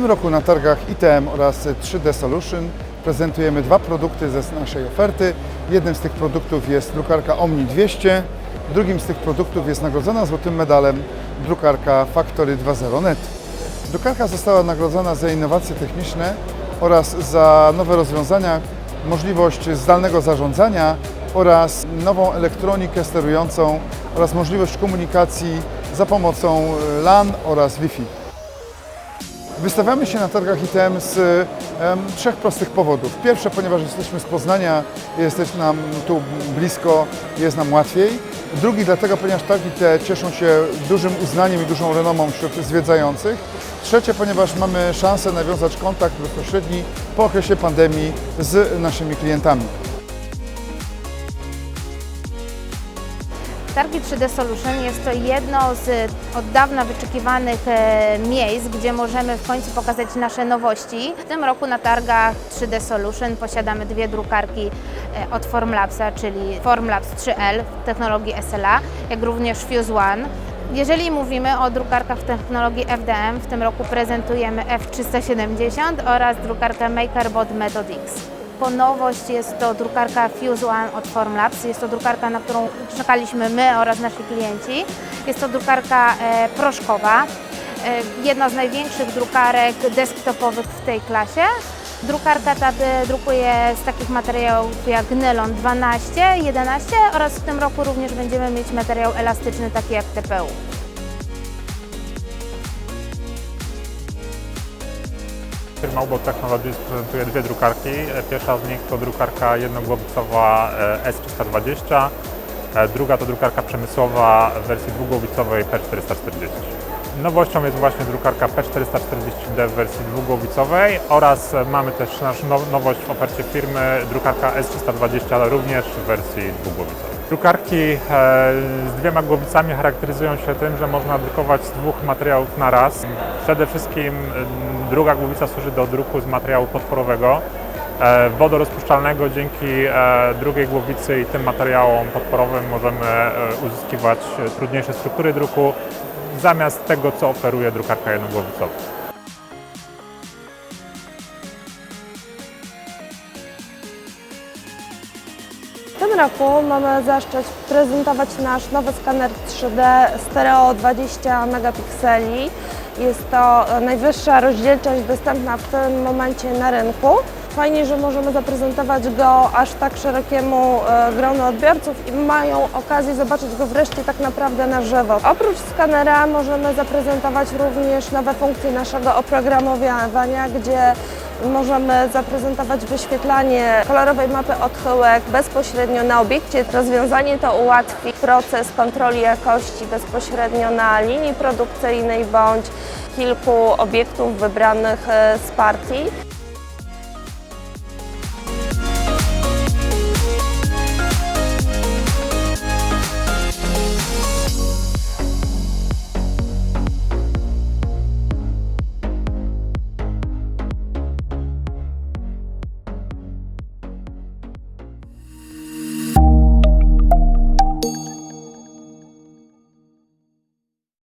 tym roku na targach ITM oraz 3D Solution prezentujemy dwa produkty ze naszej oferty. Jednym z tych produktów jest drukarka Omni 200, drugim z tych produktów jest nagrodzona złotym medalem drukarka Factory 2.0 Net. Drukarka została nagrodzona za innowacje techniczne oraz za nowe rozwiązania, możliwość zdalnego zarządzania oraz nową elektronikę sterującą oraz możliwość komunikacji za pomocą LAN oraz Wi-Fi. Wystawiamy się na targach ITM z em, trzech prostych powodów. Pierwsze, ponieważ jesteśmy z Poznania, jest nam tu blisko, jest nam łatwiej. Drugi, dlatego, ponieważ targi te cieszą się dużym uznaniem i dużą renomą wśród zwiedzających. Trzecie, ponieważ mamy szansę nawiązać kontakt bezpośredni po okresie pandemii z naszymi klientami. Targi 3D Solution jest to jedno z od dawna wyczekiwanych e, miejsc, gdzie możemy w końcu pokazać nasze nowości. W tym roku na targach 3D Solution posiadamy dwie drukarki e, od Formlabsa, czyli Formlabs 3L w technologii SLA, jak również Fuse One. Jeżeli mówimy o drukarkach w technologii FDM, w tym roku prezentujemy F370 oraz drukarkę MakerBot Method X. Po nowość jest to drukarka Fuse One od Formlabs. Jest to drukarka, na którą czekaliśmy my oraz nasi klienci. Jest to drukarka e, proszkowa, e, jedna z największych drukarek desktopowych w tej klasie. Drukarka ta e, drukuje z takich materiałów jak nylon 12, 11 oraz w tym roku również będziemy mieć materiał elastyczny taki jak TPU. Firma Ubot Technologies prezentuje dwie drukarki. Pierwsza z nich to drukarka jednogłowicowa e, S320, e, druga to drukarka przemysłowa w wersji dwugłowicowej P440. Nowością jest właśnie drukarka P440D w wersji dwugłowicowej oraz e, mamy też naszą now- nowość w ofercie firmy, drukarka S320 również w wersji dwugłowicowej. Drukarki e, z dwiema głowicami charakteryzują się tym, że można drukować z dwóch materiałów na raz. Przede wszystkim e, druga głowica służy do druku z materiału podporowego, e, wodorozpuszczalnego. Dzięki e, drugiej głowicy i tym materiałom podporowym możemy uzyskiwać trudniejsze struktury druku zamiast tego, co oferuje drukarka jednogłowicowa. Tym roku mamy zaszczyt prezentować nasz nowy skaner 3D Stereo 20 megapikseli. Jest to najwyższa rozdzielczość dostępna w tym momencie na rynku. Fajnie, że możemy zaprezentować go aż tak szerokiemu e, gronu odbiorców i mają okazję zobaczyć go wreszcie tak naprawdę na żywo. Oprócz skanera możemy zaprezentować również nowe funkcje naszego oprogramowania, gdzie Możemy zaprezentować wyświetlanie kolorowej mapy odchyłek bezpośrednio na obiekcie. Rozwiązanie to ułatwi proces kontroli jakości bezpośrednio na linii produkcyjnej bądź kilku obiektów wybranych e, z partii.